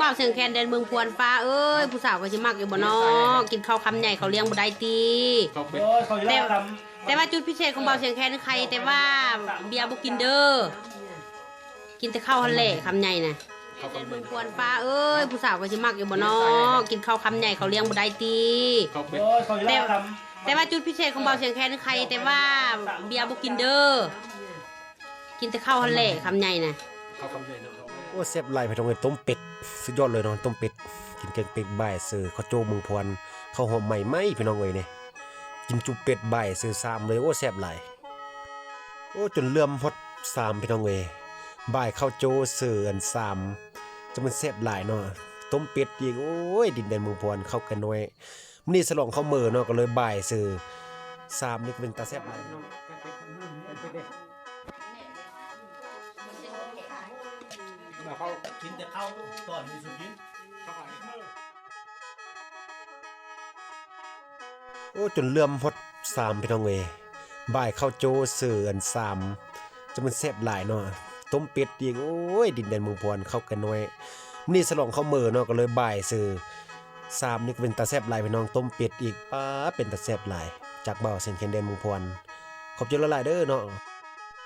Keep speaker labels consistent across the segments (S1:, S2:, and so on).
S1: บ่าวเสียงแคนแดนเมืองพวนฟ้าเอ้ยผู้สาวก็สิมักอยู่บ่เนาะกินข้าวคำใหญ่เขาเลี้ยงบ่ได้ตี
S2: เขาเป็น
S3: โอ้ยเขาอยู่แล้วท
S1: แต่ว่าจุดพิเศษของบ่าวเสียงแคนคือใคร แต่ว่าเบียร์บ่กินเด้อกินแต่ข้าวหั่นแหละคำใหญ่น่ะ
S2: เขา
S1: แด
S2: เป็น
S1: นเมืองพวนฟ้าเอ้ยผู้สาวก็สิมักอยู่บ่เนาะกินข้าวคำใหญ่เขาเลี้ยงบ่ได้ตี
S2: เขาำเป็น
S3: โอ้ยเขาอยู่แล้วท
S1: แต่ว่าจุดพิเศษของบ่าวเสียงแคนคือใคร แต่ว่าเบียร์บ่กินเด้อกินแต่ข้าวหั่นแหละคำใหญ่น่ะ
S2: เขาคำเนิดเขา
S4: โอ้แซ่บหลายไปตรงเลยต้มเป็ดสุดยอดเลยเนาะต้มเป็ดกินแกงเป็ดบ่ายเสือข้าวโจเมืองพวนข้าวหอมใหม่ไหมพี่น้องเอ้ยเนี่ยกินจุเป็ดบ่ายเสือซามเลยโอ้แซ่บหลายโอ้จนเลื่อมฮอดซามพี่น้องเอ้ยบ่ายข้าวโจเสืออันซามจะมันแซ่บหลายเนาะต้มเป็ดอีกโอ้ยดินแดนมืองพวนเข้ากันน้อยมื้อนี้สลองข้าวมื้อเนาะก็เลยบ่ายเสือซามนี่ก็เป็นตาแซ่บหลายเนา
S2: เขา
S3: กินแต่ข้าวตอนมีสุดยิ่ง
S2: เขาขาย
S4: โอ้จนเลื่อมฮดซามพี่น้องเอยบ่ายข้าวโจเสืออันซามจะมันแซ่บหลายเนาะต้มเป็ดอีกโอ้ยดินแดนเมืองพวนเข้ากันน้อยมื้อนี้สลองข้าวมื้อเนาะก็เลยบ่ายเสือซามนี่ก็เป็นตาแซ่บหลายพี่น้องต้มเป็ดอีกป้าเป็นตาแซ่บหลาย จากเบาเส้นเคนแดนเมืองพวนขอบใจละลายเด้อเนาะ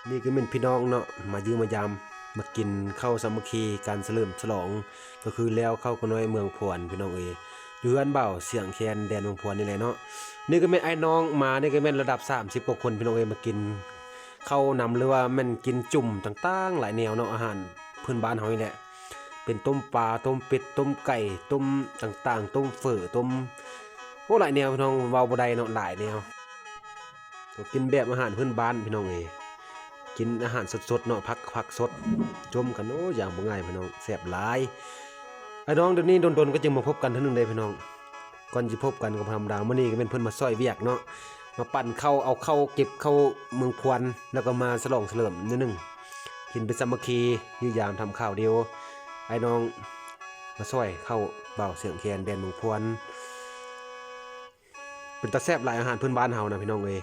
S4: นี่ก็เป็นพี่น้องเนาะมายืมมายาม มากินข้าวสามัคคีการเฉลิมฉลอง ก็คือแล้วเข้ากันน้อยเมืองพวนพี่น้องเอ้ยอยู่อันเบาเสียงแคนแดนเมืองพวนนี่แหละเนาะนี่ก็แม่นไอ้น้องมานี่ก็แม่นระดับ 30กว่าคนพี่น้องเอ้ยมากินข้าวนำหรือว่าม่นกินจุ่มต่างๆ หลายแนวเนาะอาหารพื้นบ้านเฮานี่แหละเป็นต้มปลาต้มเป็ดต้มไก่ต้มต่างๆ ต้มเฝอต้มโอ้หลายแนวพี่น้องเว้าบ่ได้เนาะหลายแนวก็กินแบบอาหารพื้นบ้านพี่น้องเอ้ย กินอาหารสดๆเนาะผักผักสดจมกันโอ้อย่างบ่ง่ายพี่น้องแซ่บหลายไอ้น้องเดี๋ยวนี้ดนๆก็จึงมาพบกันเท่านึงได้พี่น้องก่อนจะพบกันกับธรรมดามื้อนี้ก็เป็นเพิ่นมาซอยเวียกเนาะมาปั่นเข้าเอาเข้าเก็บเข้าเมืองพวนแล้วก็มาสลองเฉลิมนิดนึงกินเป็นสามัคคียืยามทำข้าวเดียวไอ้น้องมาซอยเข้าเบาเสียงแคนแดนเมืองพวนเป็นตาแซ่บหลายอาหารพื้นบ้านเฮานะพี่น้องเอ้ย